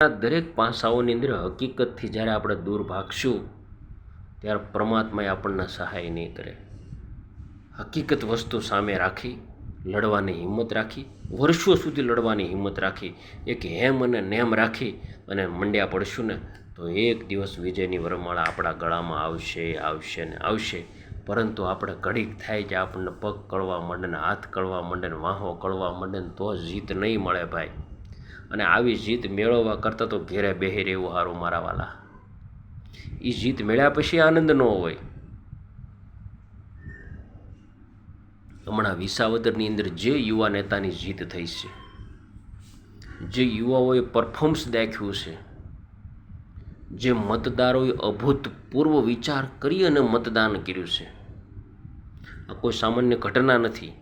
દરેક પાસાઓની અંદર હકીકતથી જ્યારે આપણે દૂર ભાગશું, ત્યારે પરમાત્માએ આપણને સહાય નહીં કરે. હકીકત વસ્તુ સામે રાખી, લડવાની હિંમત રાખી, વર્ષો સુધી લડવાની હિંમત રાખી, એક હેમ અને નેમ રાખી અને મંડ્યા પડશું ને, તો એક દિવસ વિજયની વરમાળા આપણા ગળામાં આવશે આવશે ને આવશે. પરંતુ આપણે ઘડીક થાય કે આપણને પગ કળવા માંડે ને હાથ કળવા માંડે ને વાહો કળવા માંડે ને તો જીત નહીં મળે ભાઈ. અને આવી જીત મેળવવા કરતાં તો ઘેરે બેહી રહેવું સારું મારા વાલા. એ જીત મેળ્યા પછી આનંદ ન હોય. હમણાં વિસાવદરની અંદર જે યુવા નેતાની જીત થઈ છે, જે યુવાઓએ પરફોર્મન્સ દાખ્યું છે, જે મતદારોએ અભૂતપૂર્વ વિચાર કરી અને મતદાન કર્યું છે, આ કોઈ સામાન્ય ઘટના નથી.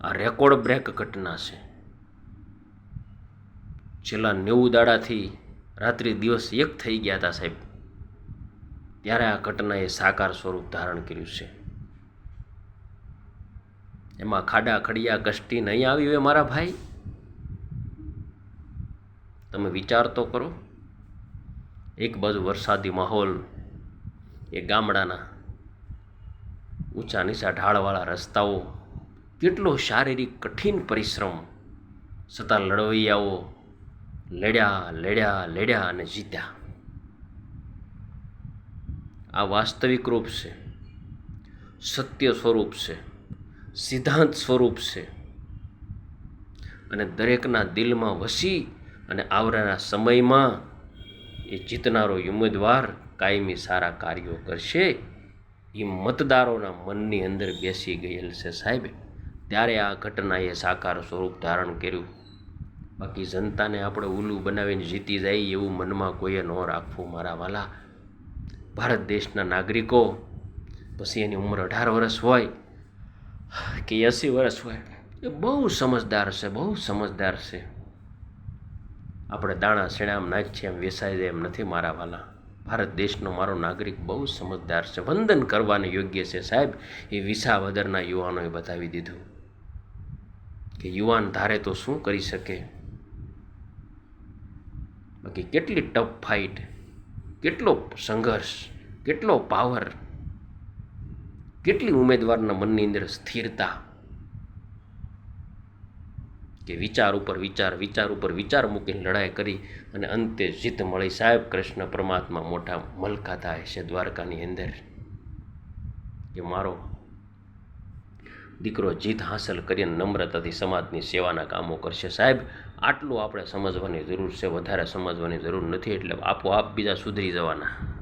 આ રેકોર્ડ બ્રેક ઘટના છે. છેલ્લા નેવું દાડાથી રાત્રિ દિવસ એક થઈ ગયા હતા સાહેબ. ત્યારે આ ઘટનાએ સાકાર સ્વરૂપ ધારણ કર્યું છે. એમાં ખાડા ખડિયા કષ્ટી નહીં આવી હોય મારા ભાઈ? તમે વિચાર તો કરો. એક બાજુ વરસાદી માહોલ, એ ગામડાના ઊંચા નીચા ઢાળવાળા રસ્તાઓ, કેટલો શારીરિક કઠિન પરિશ્રમ. છતાં લડવૈયાઓ લડ્યા લડ્યા લડ્યા અને જીત્યા. આ વાસ્તવિક રૂપ છે, સત્ય સ્વરૂપ છે, સિદ્ધાંત સ્વરૂપ છે. અને દરેકના દિલમાં વસી અને આવનારા સમયમાં એ જીતનારો ઉમેદવાર કાયમી સારા કાર્યો કરશે. એ મતદારોના મનની અંદર બેસી ગયેલ છે સાહેબ. ત્યારે આ ઘટનાએ સાકાર સ્વરૂપ ધારણ કર્યું. બાકી જનતાને આપણે ઉલ્લું બનાવીને જીતી જાય એવું મનમાં કોઈએ ન રાખવું, મારા વાલા. ભારત દેશના નાગરિકો, પછી એની ઉંમર અઢાર વર્ષ હોય, કે એંસી વર્ષ હોય, એ બહુ સમજદાર છે, બહુ સમજદાર છે. આપણે દાણા શેણામ નાખીએ એમ વેસાઈ જાય એમ નથી, મારા વાલા. ભારત દેશનો મારો નાગરિક બહુ સમજદાર છે, વંદન કરવાને યોગ્ય છે સાહેબ, એ વિસાવદરના યુવાનોએ બતાવી દીધું. કે યુવાન ધારે તો શું કરી શકે? બાકી કેટલી ટફ ફાઇટ કેટલો સંઘર્ષ, કેટલો પાવર કેટલી ઉમેદવારના મનની અંદર સ્થિરતા કે વિચાર ઉપર વિચાર વિચાર ઉપર વિચાર મૂકીને લડાઈ કરી અને અંતે જીત મળી. સાહેબ, કૃષ્ણ પરમાત્મા મોટા મલકા થાય છે દ્વારકાની અંદર. કે મારો દીકરો જીત હાંસલ કરીને નમ્રતાથી સમાજની સેવાના કામો કરશે. સાહેબ આટલું આપણે સમજવાની જરૂર છે વધારે સમજવાની જરૂર નથી એટલે આપોઆપ બીજા સુધરી જવાના.